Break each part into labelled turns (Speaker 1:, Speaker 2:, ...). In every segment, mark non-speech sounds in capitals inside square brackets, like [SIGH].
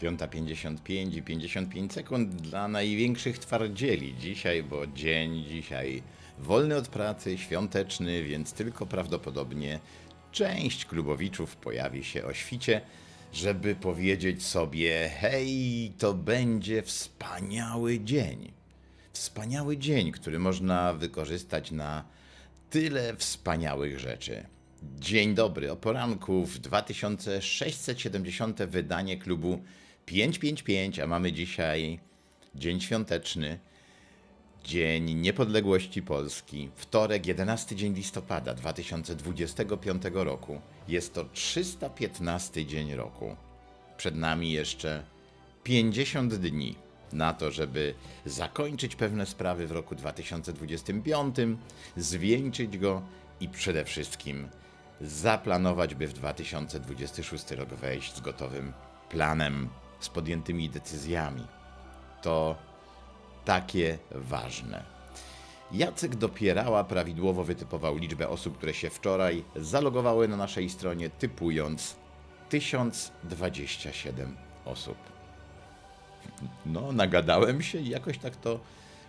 Speaker 1: 5.55 i 55 sekund dla największych twardzieli dzisiaj, bo dzień dzisiaj wolny od pracy, świąteczny, więc tylko prawdopodobnie część klubowiczów pojawi się o świcie, żeby powiedzieć sobie: hej, to będzie wspaniały dzień. Wspaniały dzień, który można wykorzystać na tyle wspaniałych rzeczy. Dzień dobry, o poranku w 2670 wydanie klubu 555, a mamy dzisiaj dzień świąteczny, Dzień Niepodległości Polski, wtorek 11 dzień listopada 2025 roku. Jest to 315 dzień roku. Przed nami jeszcze 50 dni na to, żeby zakończyć pewne sprawy w roku 2025, zwieńczyć go i przede wszystkim zaplanować, by w 2026 rok wejść z gotowym planem, z podjętymi decyzjami. To takie ważne. Jacek Dopierała prawidłowo wytypował liczbę osób, które się wczoraj zalogowały na naszej stronie, typując 1027 osób. No, nagadałem się i jakoś tak to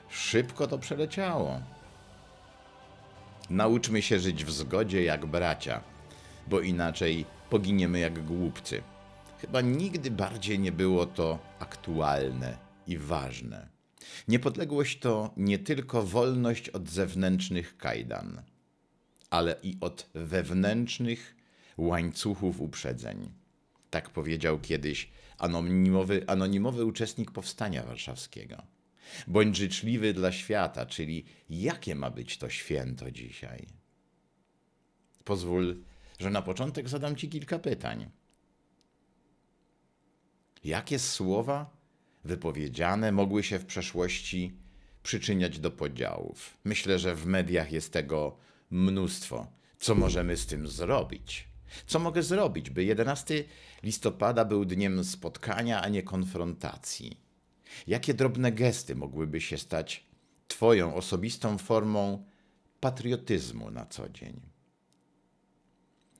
Speaker 1: szybko to przeleciało. Nauczmy się żyć w zgodzie jak bracia, bo inaczej poginiemy jak głupcy. Chyba nigdy bardziej nie było to aktualne i ważne. Niepodległość to nie tylko wolność od zewnętrznych kajdan, ale i od wewnętrznych łańcuchów uprzedzeń. Tak powiedział kiedyś anonimowy, anonimowy uczestnik powstania warszawskiego. Bądź życzliwy dla świata, czyli jakie ma być to święto dzisiaj? Pozwól, że na początek zadam Ci kilka pytań. Jakie słowa wypowiedziane mogły się w przeszłości przyczyniać do podziałów? Myślę, że w mediach jest tego mnóstwo. Co możemy z tym zrobić? Co mogę zrobić, by 11 listopada był dniem spotkania, a nie konfrontacji? Jakie drobne gesty mogłyby się stać Twoją osobistą formą patriotyzmu na co dzień?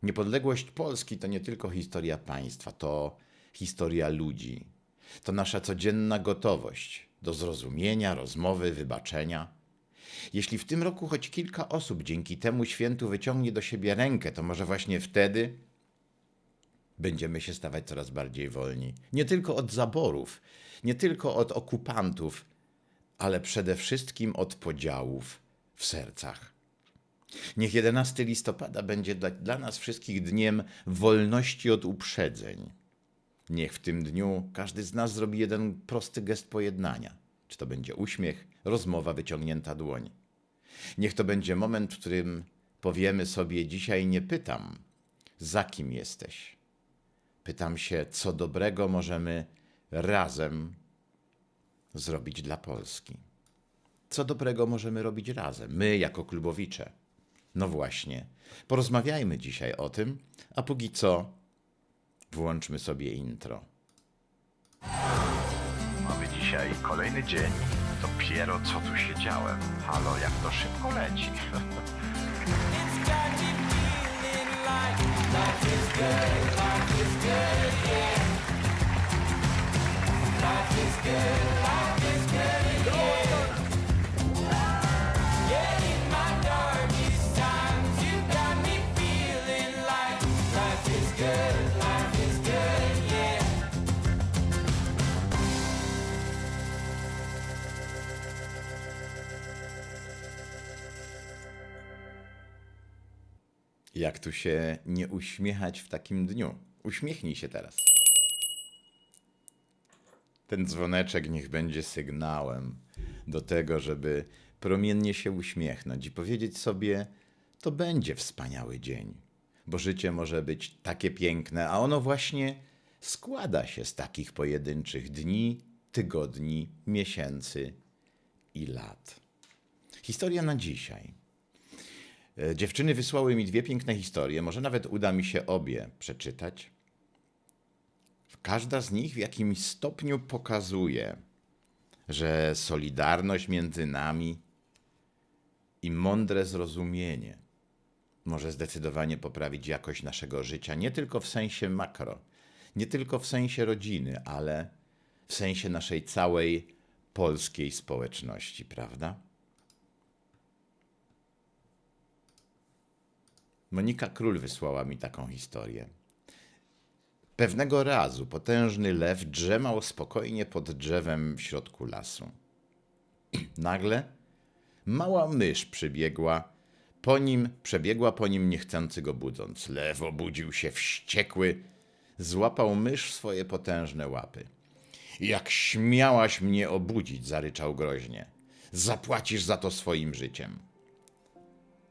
Speaker 1: Niepodległość Polski to nie tylko historia państwa, to historia ludzi. To nasza codzienna gotowość do zrozumienia, rozmowy, wybaczenia. Jeśli w tym roku choć kilka osób dzięki temu świętu wyciągnie do siebie rękę, to może właśnie wtedy będziemy się stawać coraz bardziej wolni. Nie tylko od zaborów, nie tylko od okupantów, ale przede wszystkim od podziałów w sercach. Niech 11 listopada będzie dla, dla nas wszystkich dniem wolności od uprzedzeń. Niech w tym dniu każdy z nas zrobi jeden prosty gest pojednania. Czy to będzie uśmiech, rozmowa, wyciągnięta dłoń. Niech to będzie moment, w którym powiemy sobie: Dzisiaj nie pytam, za kim jesteś. Pytam się, co dobrego możemy razem zrobić dla Polski. Co dobrego możemy robić razem, my jako klubowicze. No właśnie, porozmawiajmy dzisiaj o tym, a póki co włączmy sobie intro.
Speaker 2: Mamy dzisiaj kolejny dzień. Dopiero co tu siedziałem. Halo, jak to szybko leci. [LAUGHS]
Speaker 1: Jak tu się nie uśmiechać w takim dniu? Uśmiechnij się teraz. Ten dzwoneczek niech będzie sygnałem do tego, żeby promiennie się uśmiechnąć i powiedzieć sobie: To będzie wspaniały dzień, bo życie może być takie piękne, a ono właśnie składa się z takich pojedynczych dni, tygodni, miesięcy i lat. Historia na dzisiaj. E, Dziewczyny wysłały mi dwie piękne historie, może nawet uda mi się obie przeczytać. Każda z nich w jakimś stopniu pokazuje, że solidarność między nami i mądre zrozumienie może zdecydowanie poprawić jakość naszego życia, nie tylko w sensie makro, Nie tylko w sensie rodziny, ale w sensie naszej całej polskiej społeczności, prawda? Monika Król wysłała mi taką historię. Pewnego razu potężny lew drzemał spokojnie pod drzewem w środku lasu. Nagle mała mysz przybiegła, po nim przebiegła po nim niechcący go budząc. Lew obudził się wściekły, złapał mysz w swoje potężne łapy. Jak śmiałaś mnie obudzić, zaryczał groźnie. Zapłacisz za to swoim życiem.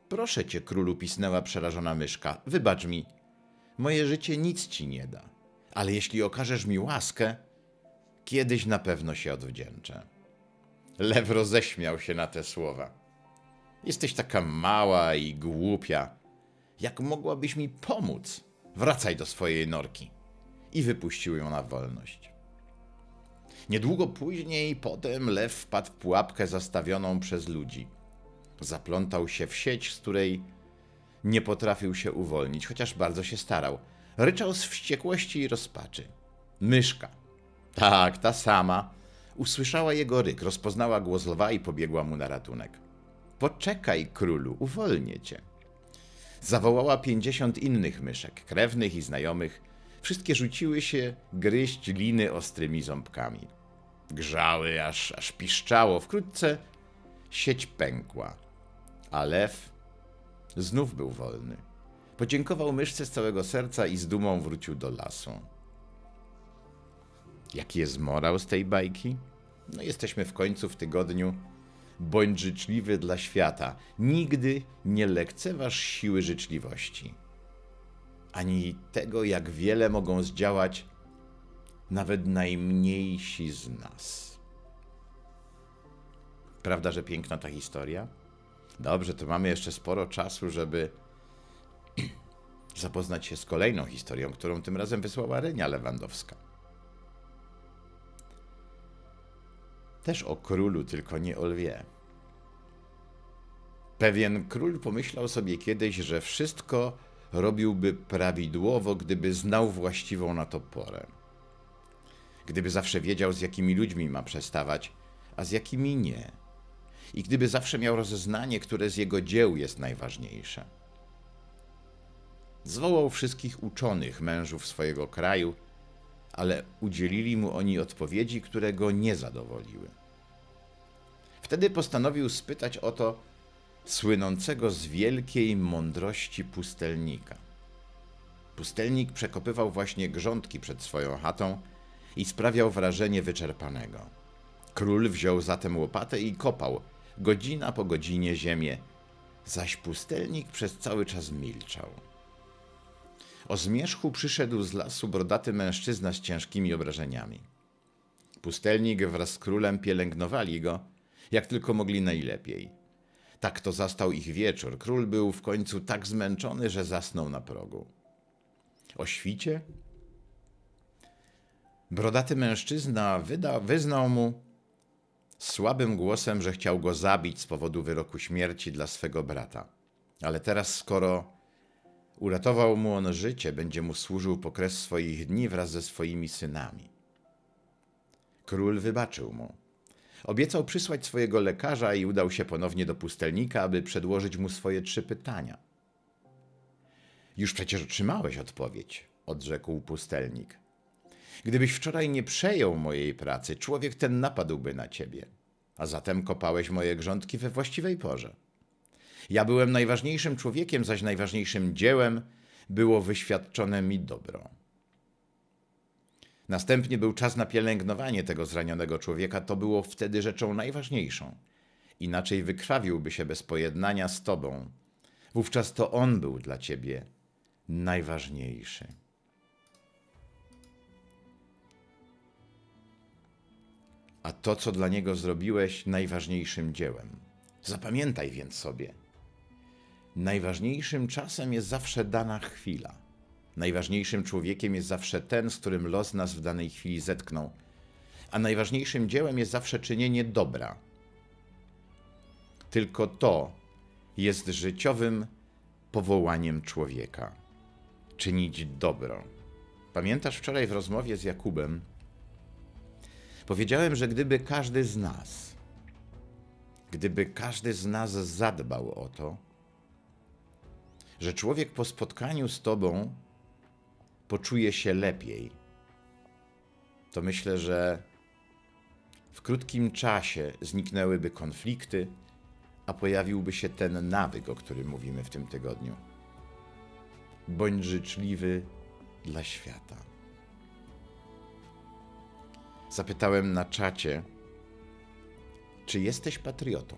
Speaker 1: Proszę cię, królu, pisnęła przerażona myszka. Wybacz mi. Moje życie nic ci nie da. Ale jeśli okażesz mi łaskę, kiedyś na pewno się odwdzięczę. Lew roześmiał się na te słowa. Jesteś taka mała i głupia. Jak mogłabyś mi pomóc? Wracaj do swojej norki. I wypuścił ją na wolność. Niedługo później potem lew wpadł w pułapkę zastawioną przez ludzi. Zaplątał się w sieć, z której nie potrafił się uwolnić, chociaż bardzo się starał. Ryczał z wściekłości i rozpaczy. Myszka, tak, ta sama, usłyszała jego ryk, rozpoznała głos lwa i pobiegła mu na ratunek. Poczekaj, królu, uwolnię cię. Zawołała pięćdziesiąt innych myszek, krewnych i znajomych. Wszystkie rzuciły się gryźć liny ostrymi ząbkami. Grzały, aż, aż piszczało. Wkrótce sieć pękła, a lew znów był wolny. Podziękował myszce z całego serca i z dumą wrócił do lasu. Jaki jest morał z tej bajki? No, jesteśmy w końcu w tygodniu. Bądź życzliwy dla świata. Nigdy nie lekceważ siły życzliwości. Ani tego, jak wiele mogą zdziałać nawet najmniejsi z nas. Prawda, że piękna ta historia? Dobrze, to mamy jeszcze sporo czasu, żeby [CLEARS THROAT] zapoznać się z kolejną historią, którą tym razem wysłała Renia Lewandowska. Też o królu, tylko nie o lwie. Pewien król pomyślał sobie kiedyś, że wszystko robiłby prawidłowo, gdyby znał właściwą na to porę. Gdyby zawsze wiedział, z jakimi ludźmi ma przestawać, a z jakimi nie. I gdyby zawsze miał rozeznanie, które z jego dzieł jest najważniejsze. Zwołał wszystkich uczonych mężów swojego kraju, ale udzielili mu oni odpowiedzi, które go nie zadowoliły. Wtedy postanowił spytać o to słynącego z wielkiej mądrości pustelnika. Pustelnik przekopywał właśnie grządki przed swoją chatą i sprawiał wrażenie wyczerpanego. Król wziął zatem łopatę i kopał, godzina po godzinie ziemię, zaś pustelnik przez cały czas milczał. O zmierzchu przyszedł z lasu brodaty mężczyzna z ciężkimi obrażeniami. Pustelnik wraz z królem pielęgnowali go, jak tylko mogli najlepiej. Tak to zastał ich wieczór. Król był w końcu tak zmęczony, że zasnął na progu. O świcie brodaty mężczyzna wyda, wyznał mu słabym głosem, że chciał go zabić z powodu wyroku śmierci dla swego brata. Ale teraz, skoro uratował mu on życie, będzie mu służył po kres swoich dni wraz ze swoimi synami. Król wybaczył mu. Obiecał przysłać swojego lekarza i udał się ponownie do pustelnika, aby przedłożyć mu swoje trzy pytania. Już przecież otrzymałeś odpowiedź, odrzekł pustelnik. Gdybyś wczoraj nie przejął mojej pracy, człowiek ten napadłby na ciebie, a zatem kopałeś moje grządki we właściwej porze. Ja byłem najważniejszym człowiekiem, zaś najważniejszym dziełem było wyświadczone mi dobro. Następnie był czas na pielęgnowanie tego zranionego człowieka, to było wtedy rzeczą najważniejszą. Inaczej wykrwawiłby się bez pojednania z tobą. Wówczas to on był dla ciebie najważniejszy. A to, co dla niego zrobiłeś, najważniejszym dziełem. Zapamiętaj więc sobie. Najważniejszym czasem jest zawsze dana chwila. Najważniejszym człowiekiem jest zawsze ten, z którym los nas w danej chwili zetknął. A najważniejszym dziełem jest zawsze czynienie dobra. Tylko to jest życiowym powołaniem człowieka czynić dobro. Pamiętasz wczoraj w rozmowie z Jakubem? Powiedziałem, że gdyby każdy z nas, gdyby każdy z nas zadbał o to, że człowiek po spotkaniu z Tobą poczuje się lepiej, to myślę, że w krótkim czasie zniknęłyby konflikty, a pojawiłby się ten nawyk, o którym mówimy w tym tygodniu. Bądź życzliwy dla świata. Zapytałem na czacie, czy jesteś patriotą?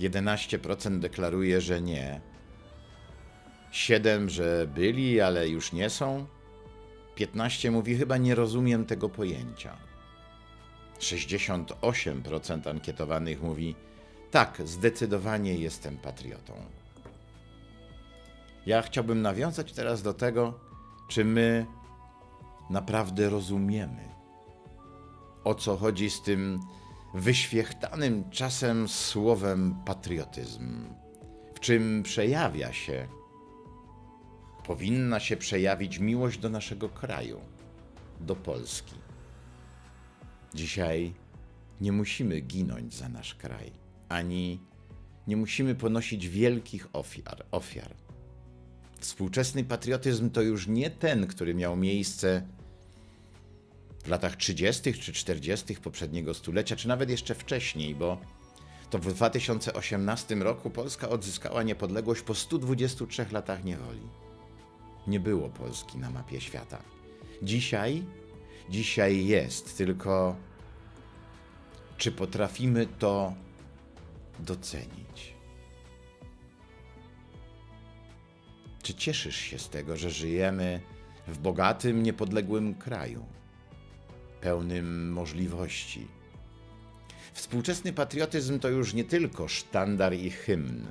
Speaker 1: 11% deklaruje, że nie. 7, że byli, ale już nie są. 15 mówi, chyba nie rozumiem tego pojęcia. 68% ankietowanych mówi, tak, zdecydowanie jestem patriotą. Ja chciałbym nawiązać teraz do tego, czy my naprawdę rozumiemy, o co chodzi z tym wyświechtanym czasem słowem patriotyzm, w czym przejawia się, powinna się przejawić miłość do naszego kraju, do Polski. Dzisiaj nie musimy ginąć za nasz kraj, ani nie musimy ponosić wielkich ofiar. ofiar. Współczesny patriotyzm to już nie ten, który miał miejsce w latach 30. czy 40. poprzedniego stulecia, czy nawet jeszcze wcześniej, bo to w 2018 roku Polska odzyskała niepodległość po 123 latach niewoli. Nie było Polski na mapie świata. Dzisiaj, dzisiaj jest, tylko czy potrafimy to docenić? Czy cieszysz się z tego, że żyjemy w bogatym, niepodległym kraju, pełnym możliwości? Współczesny patriotyzm to już nie tylko sztandar i hymn.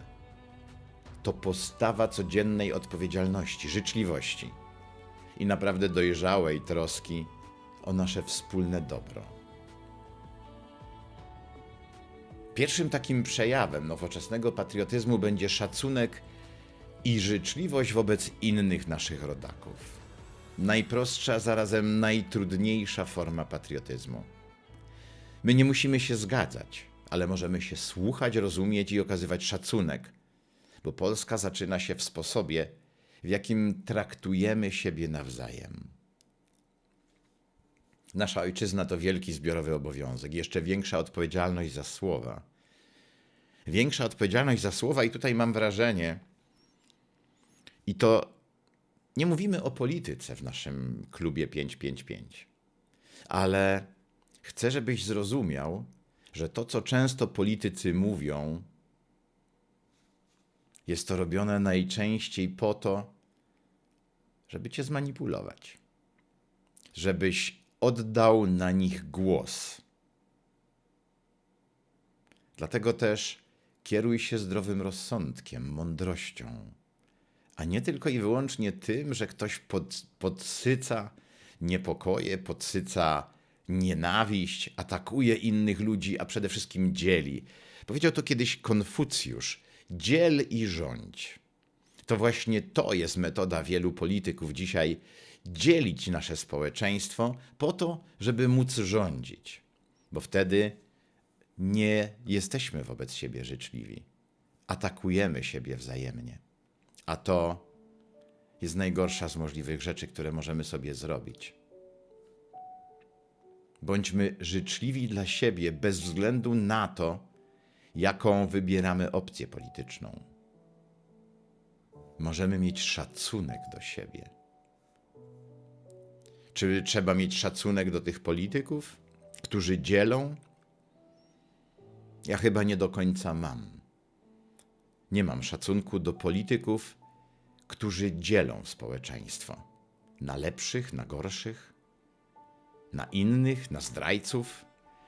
Speaker 1: To postawa codziennej odpowiedzialności, życzliwości i naprawdę dojrzałej troski o nasze wspólne dobro. Pierwszym takim przejawem nowoczesnego patriotyzmu będzie szacunek i życzliwość wobec innych naszych rodaków. Najprostsza, zarazem najtrudniejsza forma patriotyzmu. My nie musimy się zgadzać, ale możemy się słuchać, rozumieć i okazywać szacunek, bo Polska zaczyna się w sposobie, w jakim traktujemy siebie nawzajem. Nasza ojczyzna to wielki zbiorowy obowiązek, jeszcze większa odpowiedzialność za słowa. Większa odpowiedzialność za słowa, i tutaj mam wrażenie, i to nie mówimy o polityce w naszym klubie 555, ale chcę, żebyś zrozumiał, że to, co często politycy mówią, jest to robione najczęściej po to, żeby cię zmanipulować, żebyś oddał na nich głos. Dlatego też kieruj się zdrowym rozsądkiem, mądrością, a nie tylko i wyłącznie tym, że ktoś pod, podsyca niepokoje, podsyca nienawiść, atakuje innych ludzi, a przede wszystkim dzieli. Powiedział to kiedyś Konfucjusz: dziel i rządź. To właśnie to jest metoda wielu polityków dzisiaj dzielić nasze społeczeństwo po to, żeby móc rządzić, bo wtedy nie jesteśmy wobec siebie życzliwi. Atakujemy siebie wzajemnie. A to jest najgorsza z możliwych rzeczy, które możemy sobie zrobić. Bądźmy życzliwi dla siebie bez względu na to, jaką wybieramy opcję polityczną. Możemy mieć szacunek do siebie. Czy trzeba mieć szacunek do tych polityków, którzy dzielą? Ja chyba nie do końca mam. Nie mam szacunku do polityków, którzy dzielą społeczeństwo na lepszych, na gorszych, na innych, na zdrajców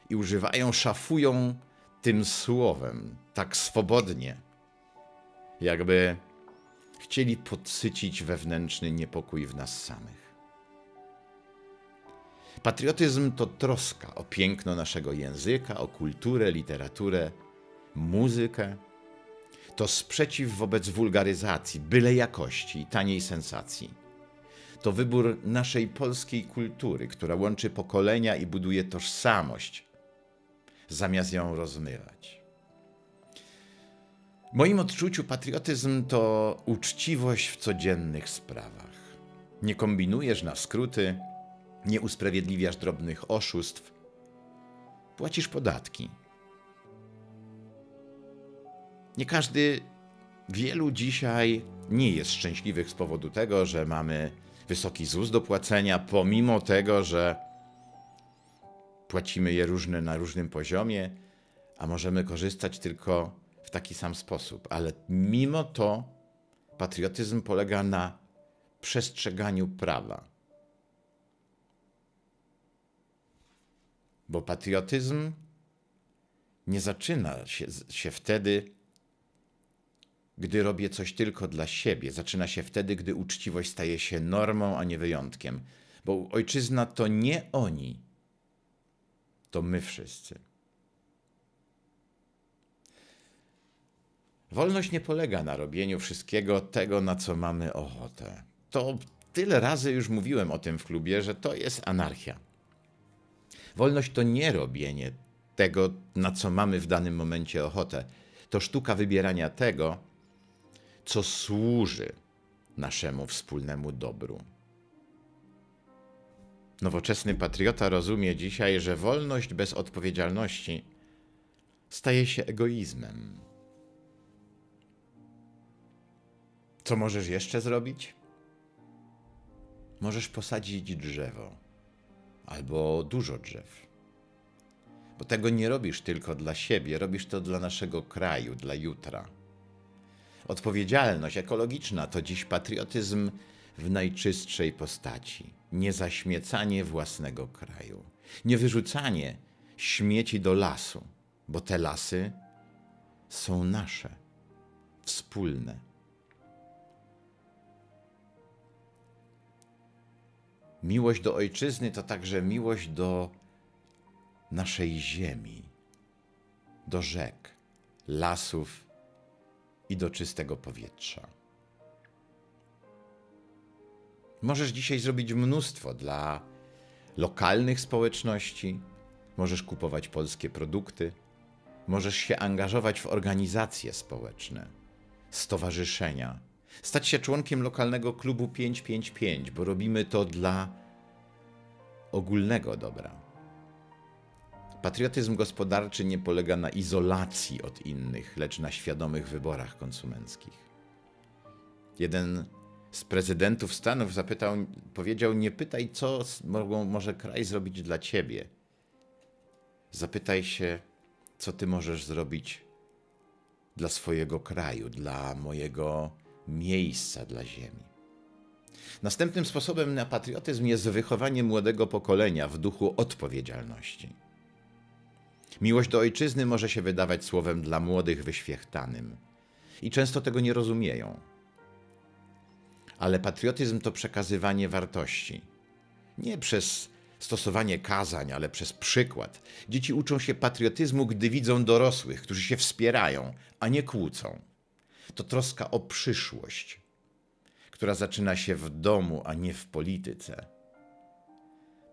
Speaker 1: i używają, szafują tym słowem tak swobodnie, jakby chcieli podsycić wewnętrzny niepokój w nas samych. Patriotyzm to troska o piękno naszego języka, o kulturę, literaturę, muzykę. To sprzeciw wobec wulgaryzacji, byle jakości i taniej sensacji. To wybór naszej polskiej kultury, która łączy pokolenia i buduje tożsamość, zamiast ją rozmywać. W moim odczuciu patriotyzm to uczciwość w codziennych sprawach. Nie kombinujesz na skróty, nie usprawiedliwiasz drobnych oszustw, płacisz podatki. Nie każdy, wielu dzisiaj nie jest szczęśliwych z powodu tego, że mamy wysoki ZUS do płacenia, pomimo tego, że płacimy je różne na różnym poziomie, a możemy korzystać tylko w taki sam sposób. Ale mimo to patriotyzm polega na przestrzeganiu prawa. Bo patriotyzm nie zaczyna się, się wtedy, gdy robię coś tylko dla siebie. Zaczyna się wtedy, gdy uczciwość staje się normą, a nie wyjątkiem. Bo ojczyzna to nie oni, to my wszyscy. Wolność nie polega na robieniu wszystkiego tego, na co mamy ochotę. To tyle razy już mówiłem o tym w klubie, że to jest anarchia. Wolność to nie robienie tego, na co mamy w danym momencie ochotę. To sztuka wybierania tego, co służy naszemu wspólnemu dobru. Nowoczesny patriota rozumie dzisiaj, że wolność bez odpowiedzialności staje się egoizmem. Co możesz jeszcze zrobić? Możesz posadzić drzewo albo dużo drzew. Bo tego nie robisz tylko dla siebie, robisz to dla naszego kraju, dla jutra. Odpowiedzialność ekologiczna to dziś patriotyzm w najczystszej postaci. Nie zaśmiecanie własnego kraju, nie wyrzucanie śmieci do lasu, bo te lasy są nasze, wspólne. Miłość do ojczyzny to także miłość do naszej ziemi, do rzek, lasów i do czystego powietrza. Możesz dzisiaj zrobić mnóstwo dla lokalnych społeczności, możesz kupować polskie produkty, możesz się angażować w organizacje społeczne, stowarzyszenia, stać się członkiem lokalnego klubu 555, bo robimy to dla ogólnego dobra. Patriotyzm gospodarczy nie polega na izolacji od innych, lecz na świadomych wyborach konsumenckich. Jeden z prezydentów Stanów zapytał, powiedział: Nie pytaj, co mogą, może kraj zrobić dla ciebie. Zapytaj się, co ty możesz zrobić dla swojego kraju, dla mojego miejsca, dla ziemi. Następnym sposobem na patriotyzm jest wychowanie młodego pokolenia w duchu odpowiedzialności. Miłość do ojczyzny może się wydawać słowem dla młodych wyświechtanym i często tego nie rozumieją. Ale patriotyzm to przekazywanie wartości. Nie przez stosowanie kazań, ale przez przykład. Dzieci uczą się patriotyzmu, gdy widzą dorosłych, którzy się wspierają, a nie kłócą. To troska o przyszłość, która zaczyna się w domu, a nie w polityce.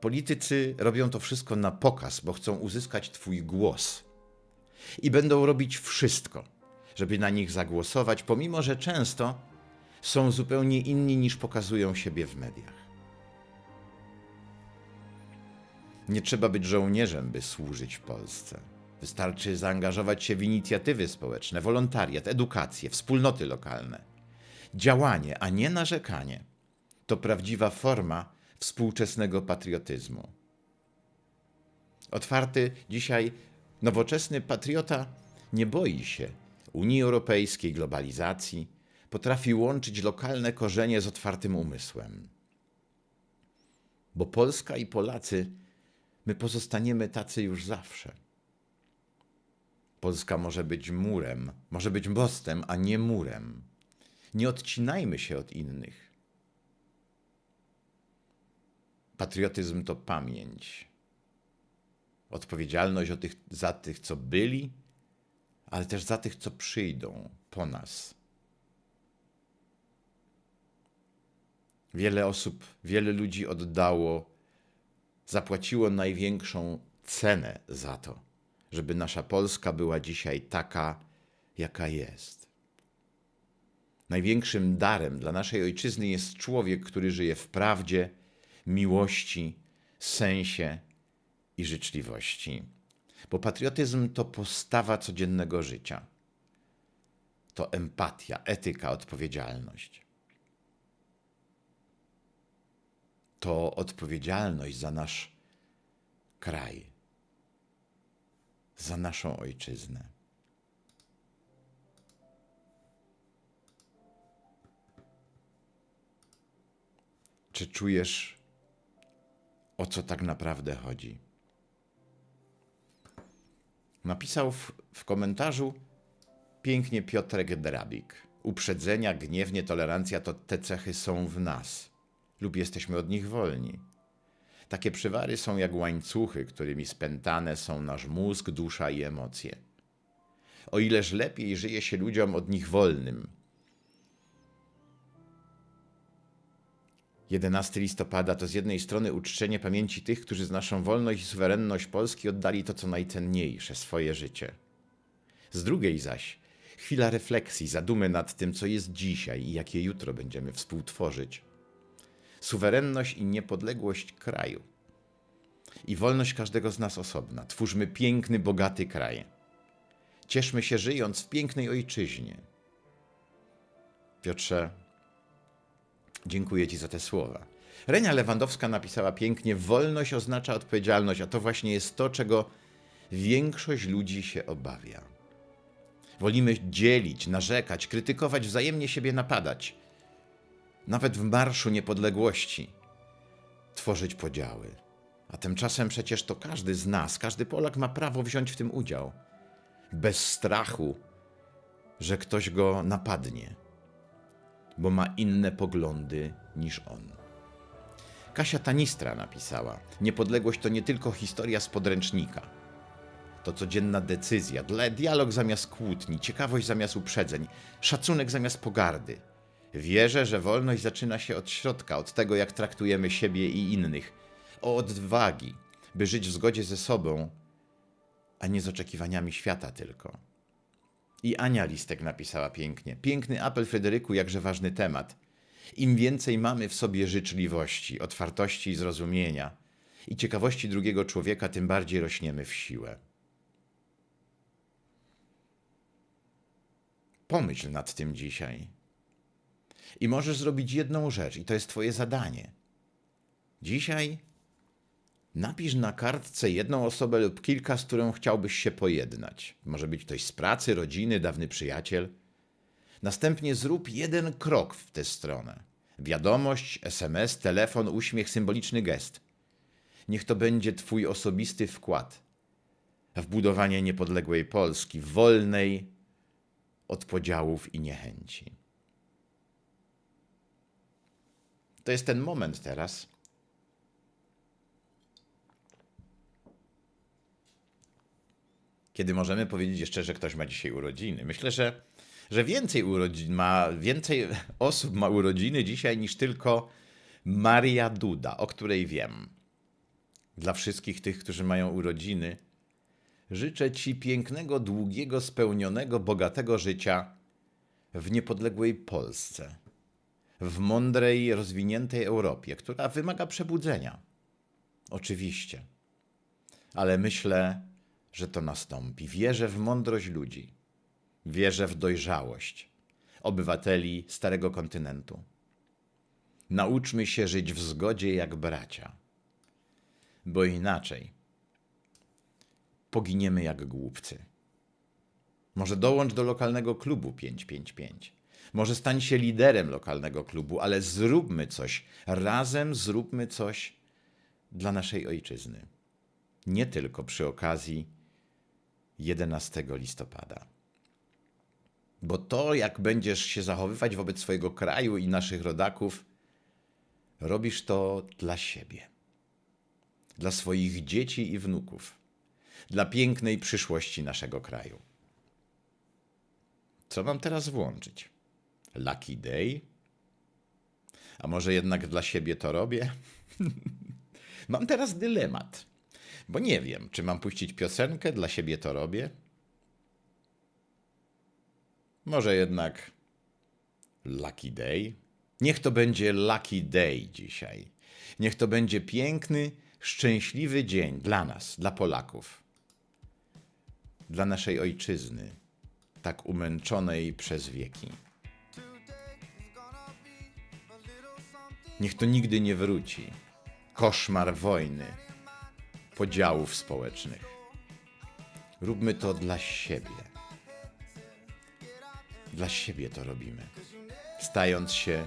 Speaker 1: Politycy robią to wszystko na pokaz, bo chcą uzyskać Twój głos. I będą robić wszystko, żeby na nich zagłosować, pomimo że często są zupełnie inni niż pokazują siebie w mediach. Nie trzeba być żołnierzem, by służyć Polsce. Wystarczy zaangażować się w inicjatywy społeczne, wolontariat, edukację, wspólnoty lokalne. Działanie, a nie narzekanie, to prawdziwa forma współczesnego patriotyzmu. Otwarty dzisiaj nowoczesny patriota nie boi się Unii Europejskiej, globalizacji, potrafi łączyć lokalne korzenie z otwartym umysłem. Bo Polska i Polacy, my pozostaniemy tacy już zawsze. Polska może być murem, może być mostem, a nie murem. Nie odcinajmy się od innych. Patriotyzm to pamięć. Odpowiedzialność tych, za tych, co byli, ale też za tych, co przyjdą po nas. Wiele osób, wiele ludzi oddało, zapłaciło największą cenę za to, żeby nasza Polska była dzisiaj taka, jaka jest. Największym darem dla naszej ojczyzny jest człowiek, który żyje w prawdzie, miłości, sensie i życzliwości. Bo patriotyzm to postawa codziennego życia. To empatia, etyka, odpowiedzialność. To odpowiedzialność za nasz kraj, za naszą ojczyznę. Czy czujesz, o co tak naprawdę chodzi? Napisał w, w komentarzu pięknie Piotrek Drabik. Uprzedzenia, gniew, nietolerancja to te cechy są w nas, lub jesteśmy od nich wolni. Takie przywary są jak łańcuchy, którymi spętane są nasz mózg, dusza i emocje. O ileż lepiej żyje się ludziom od nich wolnym. 11 listopada to z jednej strony uczczenie pamięci tych, którzy z naszą wolność i suwerenność Polski oddali to, co najcenniejsze swoje życie. Z drugiej zaś chwila refleksji, zadumy nad tym, co jest dzisiaj i jakie jutro będziemy współtworzyć. Suwerenność i niepodległość kraju. I wolność każdego z nas osobna. Twórzmy piękny, bogaty kraj. Cieszmy się żyjąc w pięknej ojczyźnie. Piotrze, Dziękuję Ci za te słowa. Renia Lewandowska napisała pięknie: Wolność oznacza odpowiedzialność, a to właśnie jest to, czego większość ludzi się obawia. Wolimy dzielić, narzekać, krytykować, wzajemnie siebie napadać. Nawet w Marszu Niepodległości tworzyć podziały. A tymczasem przecież to każdy z nas, każdy Polak ma prawo wziąć w tym udział. Bez strachu, że ktoś go napadnie bo ma inne poglądy niż on. Kasia Tanistra napisała: Niepodległość to nie tylko historia z podręcznika. To codzienna decyzja, dialog zamiast kłótni, ciekawość zamiast uprzedzeń, szacunek zamiast pogardy. Wierzę, że wolność zaczyna się od środka, od tego, jak traktujemy siebie i innych, od odwagi, by żyć w zgodzie ze sobą, a nie z oczekiwaniami świata tylko. I Ania Listek napisała pięknie. Piękny apel Fryderyku, jakże ważny temat. Im więcej mamy w sobie życzliwości, otwartości i zrozumienia i ciekawości drugiego człowieka, tym bardziej rośniemy w siłę. Pomyśl nad tym dzisiaj. I możesz zrobić jedną rzecz, i to jest Twoje zadanie. Dzisiaj Napisz na kartce jedną osobę lub kilka, z którą chciałbyś się pojednać. Może być ktoś z pracy, rodziny, dawny przyjaciel. Następnie zrób jeden krok w tę stronę. Wiadomość, SMS, telefon, uśmiech, symboliczny gest. Niech to będzie Twój osobisty wkład w budowanie niepodległej Polski, wolnej od podziałów i niechęci. To jest ten moment teraz, kiedy możemy powiedzieć jeszcze, że ktoś ma dzisiaj urodziny. Myślę, że, że więcej urodzin ma, więcej osób ma urodziny dzisiaj niż tylko Maria Duda, o której wiem. Dla wszystkich tych, którzy mają urodziny, życzę Ci pięknego, długiego, spełnionego, bogatego życia w niepodległej Polsce, w mądrej, rozwiniętej Europie, która wymaga przebudzenia. Oczywiście. Ale myślę, że to nastąpi. Wierzę w mądrość ludzi. Wierzę w dojrzałość obywateli Starego Kontynentu. Nauczmy się żyć w zgodzie jak bracia, bo inaczej poginiemy jak głupcy. Może dołącz do lokalnego klubu 555. Może stań się liderem lokalnego klubu, ale zróbmy coś, razem zróbmy coś dla naszej ojczyzny. Nie tylko przy okazji 11 listopada. Bo to, jak będziesz się zachowywać wobec swojego kraju i naszych rodaków, robisz to dla siebie, dla swoich dzieci i wnuków, dla pięknej przyszłości naszego kraju. Co mam teraz włączyć? Lucky Day? A może jednak dla siebie to robię? [LAUGHS] mam teraz dylemat, bo nie wiem, czy mam puścić piosenkę dla siebie to robię? Może jednak Lucky Day? Niech to będzie Lucky Day dzisiaj. Niech to będzie piękny, szczęśliwy dzień dla nas, dla Polaków, dla naszej ojczyzny, tak umęczonej przez wieki. Niech to nigdy nie wróci. Koszmar wojny, podziałów społecznych. Róbmy to dla siebie. Dla siebie to robimy. Stając się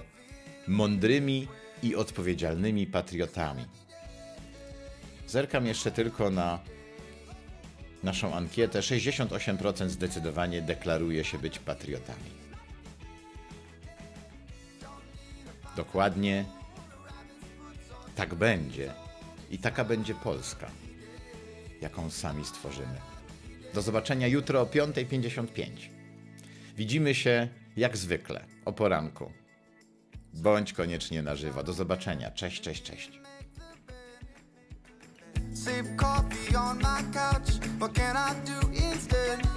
Speaker 1: mądrymi i odpowiedzialnymi patriotami. Zerkam jeszcze tylko na naszą ankietę. 68% zdecydowanie deklaruje się być patriotami. Dokładnie tak będzie i taka będzie Polska, jaką sami stworzymy. Do zobaczenia jutro o 5.55. Widzimy się jak zwykle o poranku. Bądź koniecznie na żywo. Do zobaczenia. Cześć, cześć, cześć.
Speaker 3: Sip coffee on my couch. What can I do instead?